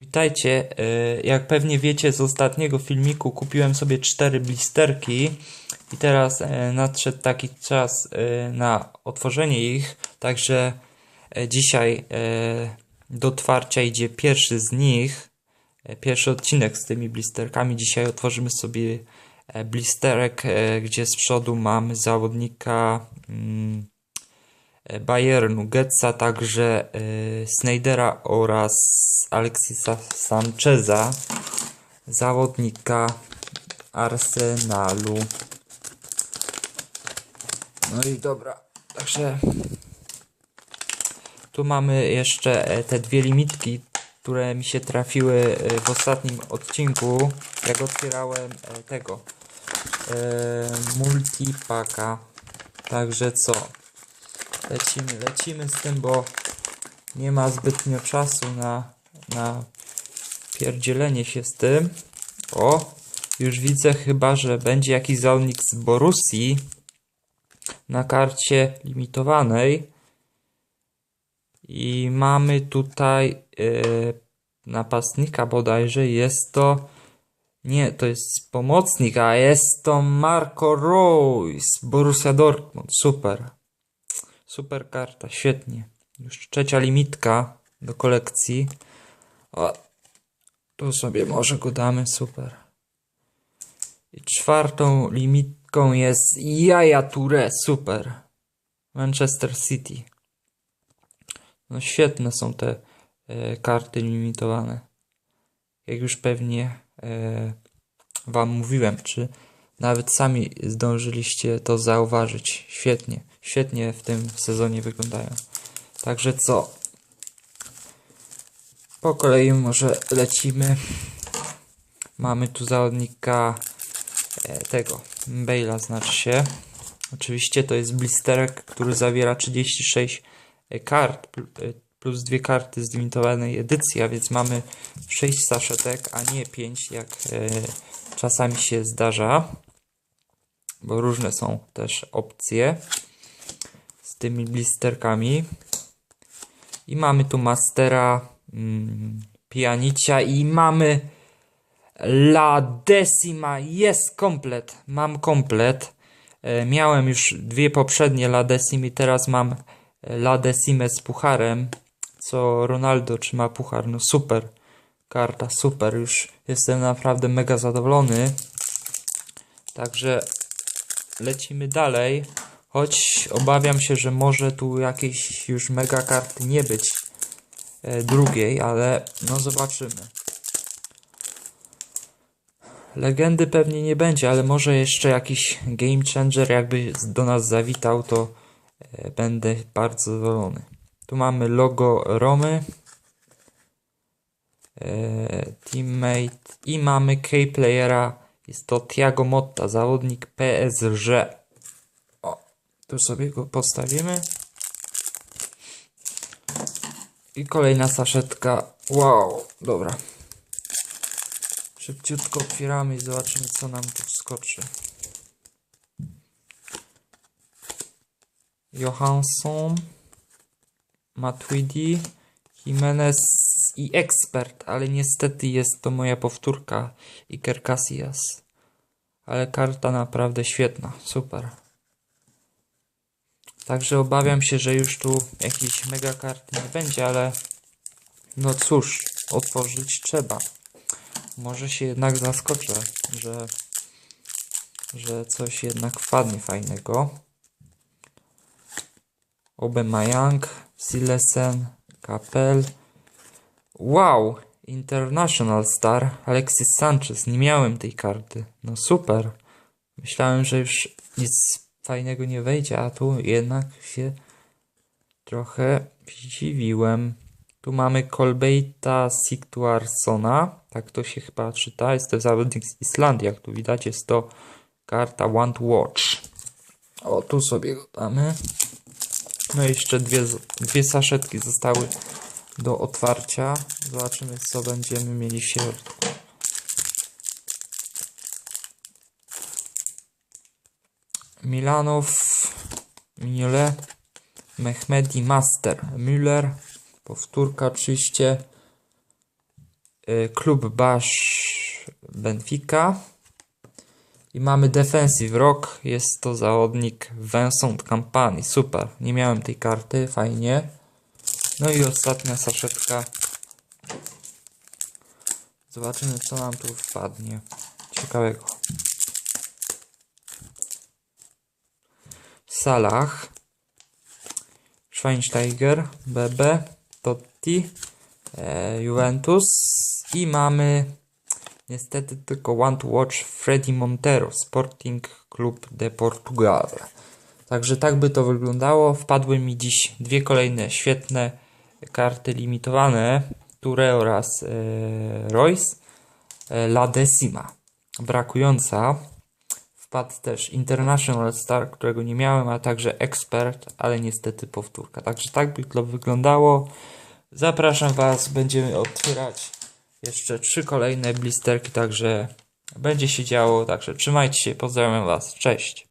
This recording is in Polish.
Witajcie. Y, Jak pewnie wiecie z ostatniego filmiku, kupiłem sobie cztery blisterki i teraz y, nadszedł taki czas y, na otworzenie ich. Także dzisiaj do otwarcia idzie pierwszy z nich. Pierwszy odcinek z tymi blisterkami. Dzisiaj otworzymy sobie e, blisterek, e, gdzie z przodu mamy zawodnika. mm, e, Bayernu, Getza, także e, Snydera oraz Alexisa Sancheza, zawodnika Arsenalu. No i dobra, także tu mamy jeszcze e, te dwie limitki, które mi się trafiły e, w ostatnim odcinku, jak otwierałem tego multipaka. Także co? Lecimy, lecimy z tym, bo nie ma zbytnio czasu na, na pierdzielenie się z tym. O, już widzę chyba, że będzie jakiś zawodnik z Borussii na karcie limitowanej. I mamy tutaj e, napastnika bodajże. Jest to. Nie, to jest pomocnik, a jest to Marco Reus, Borussia Dortmund. Super. Super karta, świetnie. Już trzecia limitka do kolekcji. O, tu sobie może go damy, super. I czwartą limitką jest Jaja Touré, super. Manchester City. No świetne są te e, karty limitowane. Jak już pewnie e, Wam mówiłem, czy nawet sami zdążyliście to zauważyć. Świetnie, świetnie w tym sezonie wyglądają. Także co? Po kolei może lecimy. Mamy tu zawodnika e, tego, Bale'a znaczy się. Oczywiście to jest blisterek, który zawiera 36 kart pl- e, plus dwie karty z limitowanej edycji, a więc mamy 6 saszetek, a nie 5 jak e, czasami się zdarza, bo różne są też opcje z tymi blisterkami. I mamy tu Mastera, mm, Pianicia i mamy La Decima. Jest komplet. Mam komplet. E, miałem już dwie poprzednie La Decimy, teraz mam e, La Decimę z pucharem, co Ronaldo trzyma puchar. No super karta, super. Już jestem naprawdę mega zadowolony. Także lecimy dalej. Choć obawiam się, że może tu jakiejś już mega karty nie być e, drugiej, ale no zobaczymy. Legendy pewnie nie będzie, ale może jeszcze jakiś game changer jakby do nas zawitał, to e, będę bardzo zadowolony. Tu mamy logo Romy, e, teammate i mamy K-playera. Jest to Thiago Motta, zawodnik PSG. Tu sobie go postawimy. I kolejna saszetka. Wow, dobra. Szybciutko otwieramy i zobaczymy, co nam tu wskoczy. Johansson, Matuidi, Jimenez i Expert, ale niestety jest to moja powtórka Iker Casillas. Ale karta naprawdę świetna, super. Także obawiam się, że już tu jakiejś mega karty nie będzie, ale no cóż, otworzyć trzeba. Może się jednak zaskoczę, że, że coś jednak wpadnie fajnego. Aubameyang, Silesen, Kapel. Wow! International Star, Alexis Sanchez. Nie miałem tej karty. No super. Myślałem, że już nic fajnego nie wejdzie, a tu jednak się trochę zdziwiłem. Tu mamy Kolbeita Sigtuarsona, tak to się chyba czyta. Jest to zawodnik z Islandii, jak tu widać, jest to karta One to Watch. O, tu sobie go damy. No i jeszcze dwie, dwie saszetki zostały do otwarcia. Zobaczymy, co będziemy mieli w środku. Milanow, Mignolet, Mehmedi Master, Müller, powtórka oczywiście. y, Klub Basz Benfica. I mamy Defensive Rock. Jest to zawodnik Vincent Campani. Super. Nie miałem tej karty. Fajnie. No i ostatnia saszetka. Zobaczymy, co nam tu wpadnie. Ciekawego. Salah. Schweinsteiger. BB. Totti. E, Juventus. I mamy niestety tylko One to Watch Freddy Montero. Sporting Club de Portugal. Także tak by to wyglądało. Wpadły mi dziś dwie kolejne świetne karty limitowane. Ture oraz e, Royce. E, La Decima. Brakująca. Wpadł też International Star, którego nie miałem, a także Expert, ale niestety powtórka. Także tak by to wyglądało. Zapraszam Was, będziemy otwierać jeszcze trzy kolejne blisterki, także będzie się działo. Także trzymajcie się, pozdrawiam Was, cześć.